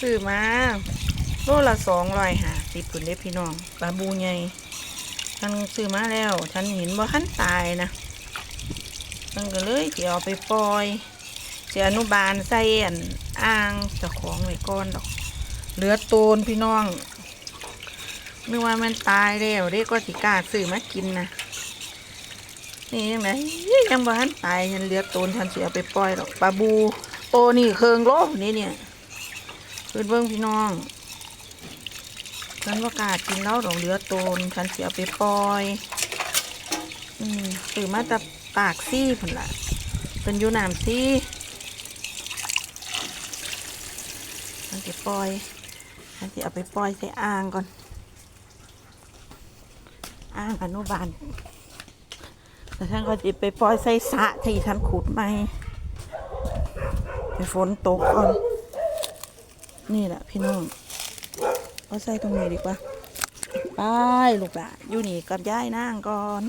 ซื้อมาโลละสองร้อยหาสิบปุ่นเด้พี่น้องปลาบูใหญ่ฉันซื้อมาแล้ว ฉันเห็นว่าขันตายนะมันก็เลยจะเอาไปปล่อยจะอนุบาลใส่อันอ่างเจ้าของไว้ก่อนดอก เหลือโตนพี่น้องนึกว่ามันตายแล้วเด็กก็สิกล้าซื้อมากินนะนี่ยังไงยังบ้านตายฉันเหลือโตนฉันเสียไปปล่อยดอกปลาบูโตนี่เคืองโลนี่เนี่ย เพื่อนเบิ้งพี่น้อง ฉันว่ากล้ากินแล้วดอกเหลือโตนฉันเสียไปปล่อย อืมซื้อมาจากปากซี่ผนละเป็นอยูน้ำซี่ฉันจะปล่อยฉันจะเอาไปปล่อยใส่อ่างก่อน อ่างอนุบาลแต่ฉันก็จะไปปล่อยใส่สะที่ฉันขุดใหม่ให้ฝนตกก่อน นี่แหละพี่น้องเอาใส่ตรงนี้ดีกว่าไปลูกหละอยู่นี่กับย่ายนั่งก่อน